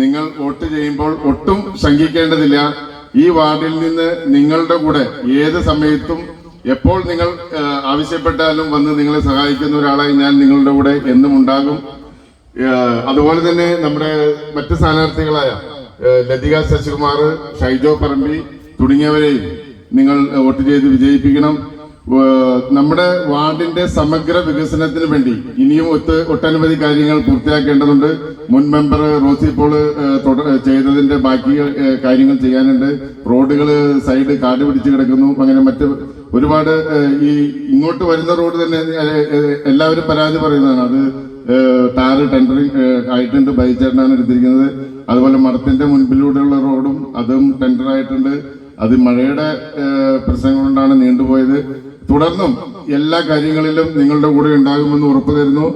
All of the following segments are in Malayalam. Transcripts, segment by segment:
നിങ്ങൾ വോട്ട് ചെയ്യുമ്പോൾ ഒട്ടും ശങ്കിക്കേണ്ടതില്ല. ഈ വാർഡിൽ നിന്ന് നിങ്ങളുടെ കൂടെ ഏത് സമയത്തും എപ്പോൾ നിങ്ങൾ ആവശ്യപ്പെട്ടാലും വന്ന് നിങ്ങളെ സഹായിക്കുന്ന ഒരാളായി ഞാൻ നിങ്ങളുടെ കൂടെ എന്നും ഉണ്ടാകും. അതുപോലെ തന്നെ നമ്മുടെ മറ്റ് സ്ഥാനാർത്ഥികളായ ലതിക ശശികുമാർ ഷൈജോ പറമ്പി തുടങ്ങിയവരെയും നിങ്ങൾ വോട്ട് ചെയ്ത് വിജയിപ്പിക്കണം. നമ്മുടെ വാർഡിന്റെ സമഗ്ര വികസനത്തിന് വേണ്ടി ഇനിയും ഒത്ത് ഒട്ടനവധി കാര്യങ്ങൾ പൂർത്തിയാക്കേണ്ടതുണ്ട്. മുൻ മെമ്പർ റോസി പോൾ ചെയ്തതിന്റെ ബാക്കി കാര്യങ്ങൾ ചെയ്യാനുണ്ട്. റോഡുകൾ സൈഡ് കാട് പിടിച്ച് കിടക്കുന്നു. അങ്ങനെ മറ്റ് ഒരുപാട് ഈ ഇങ്ങോട്ട് വരുന്ന റോഡ് തന്നെ എല്ലാവരും പരാതി പറയുന്നതാണ്. അത് ടാറ് ടെൻഡറിങ് ആയിട്ടുണ്ട്. ബൈച്ചേട്ടനാണ് എടുത്തിരിക്കുന്നത്. അതുപോലെ മഠത്തിന്റെ മുൻപിലൂടെയുള്ള റോഡും അതും ടെൻഡർ ആയിട്ടുണ്ട് അത് മഴയുടെ പ്രശ്നങ്ങൾ കൊണ്ടാണ് നീണ്ടുപോയത്. തുടർന്നും എല്ലാ കാര്യങ്ങളിലും നിങ്ങളുടെ കൂടെ ഉണ്ടാകുമെന്ന് ഉറപ്പു തരുന്നു.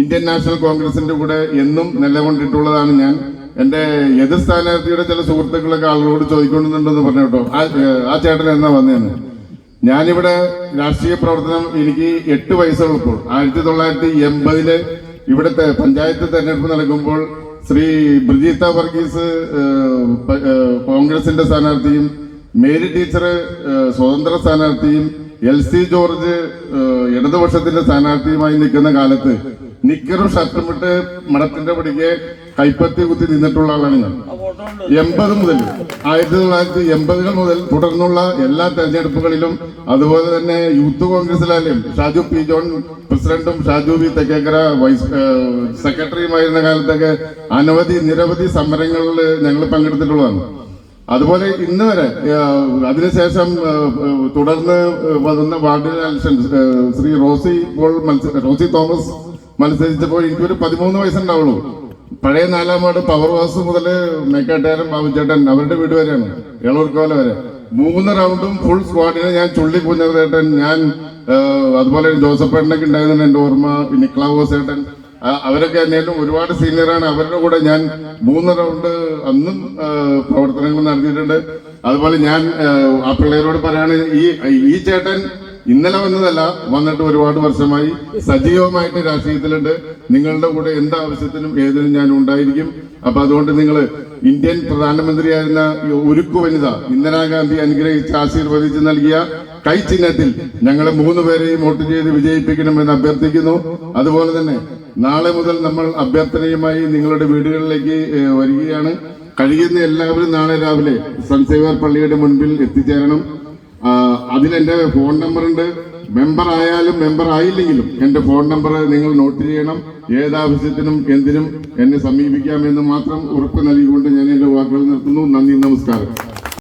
ഇന്ത്യൻ നാഷണൽ കോൺഗ്രസിന്റെ കൂടെ എന്നും നിലകൊണ്ടിട്ടുള്ളതാണ് ഞാൻ. എന്റെ എതിർ സ്ഥാനാർത്ഥിയുടെ ചില സുഹൃത്തുക്കളൊക്കെ ആളുകളോട് ചോദിക്കൊണ്ടുണ്ടെന്ന് പറഞ്ഞു കേട്ടോ. ആ ചേട്ടൻ എന്നാ വന്നതെന്ന് ഞാനിവിടെ രാഷ്ട്രീയ പ്രവർത്തനം എനിക്ക് എട്ട് വയസ്സുള്ളപ്പോൾ ആയിരത്തി തൊള്ളായിരത്തി എൺപതിൽ ഇവിടുത്തെ പഞ്ചായത്ത് തെരഞ്ഞെടുപ്പ് നടക്കുമ്പോൾ ശ്രീ ബ്രിജീത്ത വർഗീസ് കോൺഗ്രസിന്റെ സ്ഥാനാർത്ഥിയും മേരി ടീച്ചർ സ്വതന്ത്ര സ്ഥാനാർത്ഥിയും എൽ സി ജോർജ് ഇടതുപക്ഷത്തിന്റെ സ്ഥാനാർത്ഥിയുമായി നിൽക്കുന്ന കാലത്ത് നിക്കറും ഷർട്ടും ഇട്ട് മഠത്തിന്റെ പടിക്ക് കൈപ്പത്തി കുത്തി നിന്നിട്ടുള്ള ആളാണ് ഞാൻ. എൺപത് മുതൽ ആയിരത്തി തൊള്ളായിരത്തി എൺപതുകൾ മുതൽ തുടർന്നുള്ള എല്ലാ തെരഞ്ഞെടുപ്പുകളിലും അതുപോലെ തന്നെ യൂത്ത് കോൺഗ്രസിലായാലും ഷാജു പി ജോൺ പ്രസിഡന്റും ഷാജു വി തെക്കേക്കര വൈസ് സെക്രട്ടറിയുമായിരുന്ന കാലത്തൊക്കെ അനവധി നിരവധി സമരങ്ങളിൽ ഞങ്ങൾ പങ്കെടുത്തിട്ടുള്ളതാണ്. അതുപോലെ ഇന്ന് വരെ അതിനുശേഷം തുടർന്ന് വന്ന വാർഡ് ശ്രീ റോസി പോൾ മത്സര റോസി തോമസ് മത്സരിച്ചപ്പോൾ എനിക്കൊരു പതിമൂന്ന് വയസ്സുണ്ടാവുള്ളൂ. പഴയ നാലാം വാർഡ് പവർ ഹൗസ് മുതൽ മേക്കാട്ടേരം ബാബുചേട്ടൻ അവരുടെ വീട് വരെയാണ് ഏളൂർക്കോല വരെ. മൂന്ന് റൗണ്ടും ഫുൾ സ്ക്വാഡിനെ ഞാൻ ചുള്ളി കുഞ്ഞേട്ടൻ ഞാൻ അതുപോലെ ജോസഫ് ഏട്ടനൊക്കെ ഉണ്ടായിരുന്നു എന്റെ ഓർമ്മ പിന്നെ ക്ലാവോസ് ഏട്ടൻ അവരൊക്കെ എന്നാലും ഒരുപാട് സീനിയറാണ്. അവരുടെ കൂടെ ഞാൻ മൂന്ന് റൗണ്ട് അന്നും പ്രവർത്തനങ്ങൾ നടത്തിയിട്ടുണ്ട്. അതുപോലെ ഞാൻ ആ, പിള്ളേരോട് പറയാണ് ഈ ഈ ചേട്ടൻ ഇന്നലെ വന്നതല്ല വന്നിട്ട് ഒരുപാട് വർഷമായി സജീവമായിട്ട് രാഷ്ട്രീയത്തിലുണ്ട്. നിങ്ങളുടെ കൂടെ എന്താവശ്യത്തിനും ഏതിനും ഞാൻ ഉണ്ടായിരിക്കും. അപ്പൊ അതുകൊണ്ട് നിങ്ങൾ ഇന്ത്യൻ പ്രധാനമന്ത്രിയായിരുന്ന ഉരുക്കു വനിത ഇന്ദിരാഗാന്ധി അനുഗ്രഹിച്ച് ആശീർവദിച്ച് നൽകിയ കൈ ചിഹ്നത്തിൽ ഞങ്ങളെ മൂന്ന് പേരെയും വോട്ട് ചെയ്ത് വിജയിപ്പിക്കണമെന്ന് അഭ്യർത്ഥിക്കുന്നു. അതുപോലെ തന്നെ നാളെ മുതൽ നമ്മൾ അഭ്യർത്ഥനയുമായി നിങ്ങളുടെ വീടുകളിലേക്ക് വരികയാണ്. കഴിയുന്ന എല്ലാവരും നാളെ രാവിലെ സൺസേവർ പള്ളിയുടെ മുൻപിൽ എത്തിച്ചേരണം. അതിലെന്റെ ഫോൺ നമ്പർ ഉണ്ട് മെമ്പർ ആയാലും മെമ്പർ ആയില്ലെങ്കിലും എന്റെ ഫോൺ നമ്പർ നിങ്ങൾ നോട്ട് ചെയ്യണം. ഏതാവശ്യത്തിനും എന്തിനും എന്നെ സമീപിക്കാമെന്ന് മാത്രം ഉറപ്പ് നൽകിക്കൊണ്ട് ഞാൻ എന്റെ വാക്കുകൾ നിർത്തുന്നു. നന്ദി നമസ്കാരം.